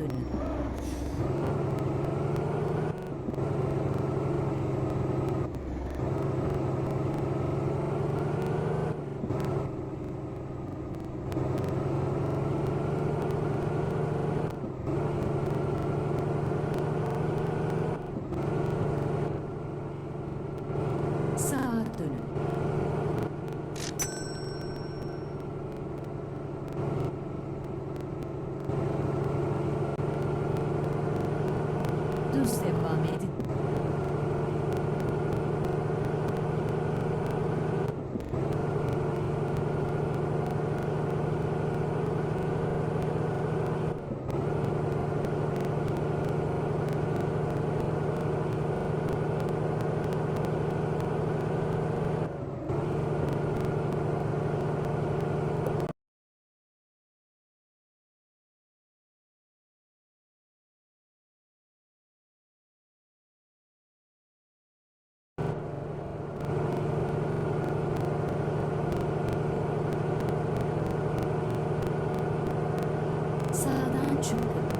对。对 Düz devam edin. Ткаченко.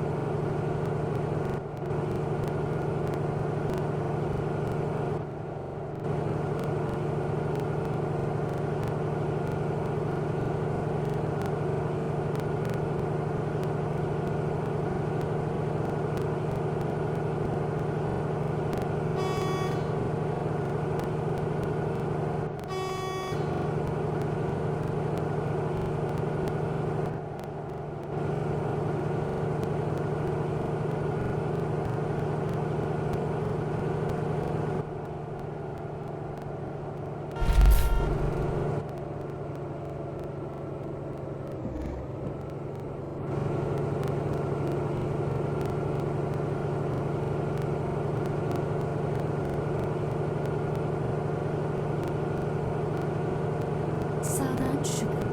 Portugal.